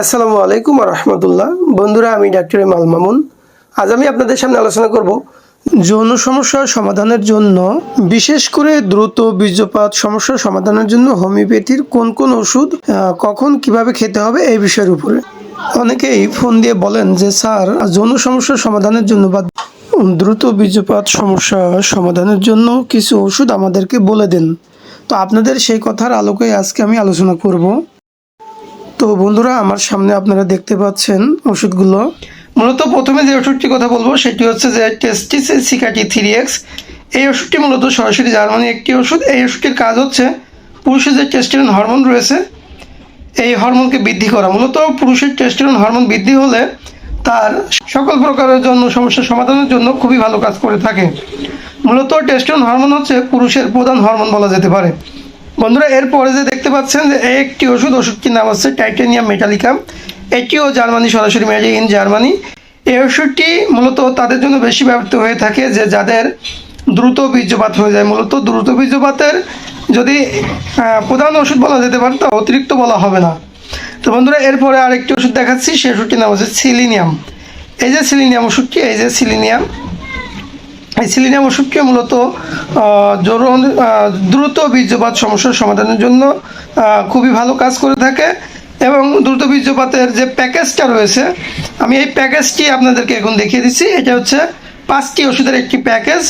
আসসালামু আলাইকুম রহমতুল্লাহ। বন্ধুরা, আমি ডাক্তার মাল মামুন। আজ আমি আপনাদের সামনে আলোচনা করব যৌন সমস্যার সমাধানের জন্য, বিশেষ করে দ্রুত বীর্যপাত সমস্যার সমাধানের জন্য হোমিওপ্যাথির কোন কোন ওষুধ কখন কীভাবে খেতে হবে এই বিষয়ের উপরে। অনেকেই ফোন দিয়ে বলেন যে, স্যার, যৌন সমস্যার সমাধানের জন্য বা দ্রুত বীর্যপাত সমস্যা সমাধানের জন্য কিছু ওষুধ আমাদেরকে বলে দেন। তো আপনাদের সেই কথার আলোকে আজকে আমি আলোচনা করব। তো বন্ধুরা, আমার সামনে আপনারা দেখতে পাচ্ছেন ওষুধগুলো। মূলত প্রথমে যে ওষুধটির কথা বলব, সেটি হচ্ছে যে টেস্টিস সিকাটি থ্রি এক্স এই ওষুধটি মূলত সরাসরি জার্মানি একটি ওষুধ। এই ওষুধটির কাজ হচ্ছে, পুরুষের যে টেস্টিরন হরমোন রয়েছে, এই হরমোনকে বৃদ্ধি করা। মূলত পুরুষের টেস্টিরন হরমোন বৃদ্ধি হলে তার সকল প্রকারের জন্য সমস্যার সমাধানের জন্য খুবই ভালো কাজ করে থাকে। মূলত টেস্টিরন হরমোন হচ্ছে পুরুষের প্রধান হরমোন বলা যেতে পারে। বন্ধুরা, এরপরে যে দেখতে পাচ্ছেন যে একটি ওষুধ, ওষুধটির নাম হচ্ছে টাইটেনিয়াম মেটালিকাম এটিও জার্মানি, সরাসরি মেড ইন জার্মানি। এই ওষুধটি মূলত তাদের জন্য বেশি ব্যবহৃত হয়ে থাকে যে যাদের দ্রুত বীর্যপাত হয়ে যায়। মূলত দ্রুত বীর্যপাতের যদি প্রধান ওষুধ বলা যেতে পারে তা অতিরিক্ত বলা হবে না। তো বন্ধুরা, এরপরে আরেকটি ওষুধ দেখাচ্ছি সেই ওষুধটির নাম হচ্ছে সিলিনিয়াম। এই যে সিলিনিয়াম ওষুধটি, এই যে সিলিনিয়াম এই সিলিনিয়াম ওষুধকে মূলত জরুন দ্রুত বীর্যপাত সমস্যার সমাধানের জন্য খুবই ভালো কাজ করে থাকে এবং দ্রুত বীর্যপাতের যে প্যাকেজটা রয়েছে, আমি এই প্যাকেজটি আপনাদেরকে এখন দেখিয়ে দিচ্ছি। এটা হচ্ছে পাঁচটি ওষুধের একটি প্যাকেজ।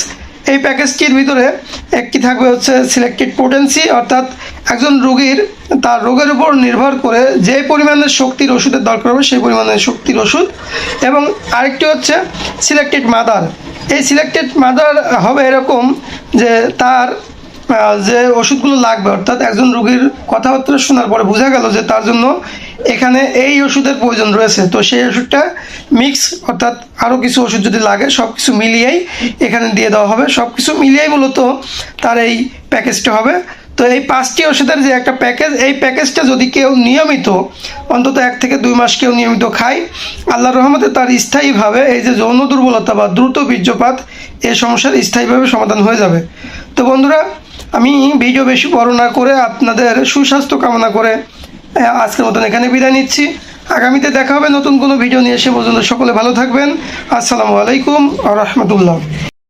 এই প্যাকেজটির ভিতরে একটি থাকবে হচ্ছে সিলেক্টেড পোটেন্সি, অর্থাৎ একজন রোগীর, তার রোগের উপর নির্ভর করে যে পরিমাণের শক্তির ওষুধের দরকার হবে, সেই পরিমাণের শক্তির ওষুধ। এবং আরেকটি হচ্ছে সিলেক্টেড মাদার। এই সিলেক্টেড মাদার হবে এরকম যে তার যে ওষুধগুলো লাগবে, অর্থাৎ একজন রুগীর কথাবার্তা শোনার পরে বোঝা গেল যে তার জন্য এখানে এই ওষুধের প্রয়োজন রয়েছে। তো সেই ওষুধটা মিক্স অর্থাৎ আরও কিছু ওষুধ যদি লাগে সব কিছু মিলিয়েই এখানে দিয়ে দেওয়া হবে। সব কিছু মিলিয়েই মূলত তার এই প্যাকেজটা হবে। তো এই পাঁচটি ওষুধের যে একটা প্যাকেজ, এই প্যাকেজটা যদি কেউ নিয়মিত, অন্তত এক থেকে দুই মাস কেউ নিয়মিত খায়, আল্লাহর রহমতে তার স্থায়ীভাবে এই যে যৌন দুর্বলতা বা দ্রুত বীর্যপাত এই সমস্যার স্থায়ীভাবে সমাধান হয়ে যাবে। তো বন্ধুরা, আমি ভিডিও বেশি বড় না করে আপনাদের সুস্বাস্থ্য কামনা করে আজকের মতন এখানে বিদায় নিচ্ছি। আগামীতে দেখা হবে নতুন কোনো ভিডিও নিয়ে এসে পর্যন্ত সকলে ভালো থাকবেন। আসসালামু আলাইকুম আ রহমতুল্লাহ।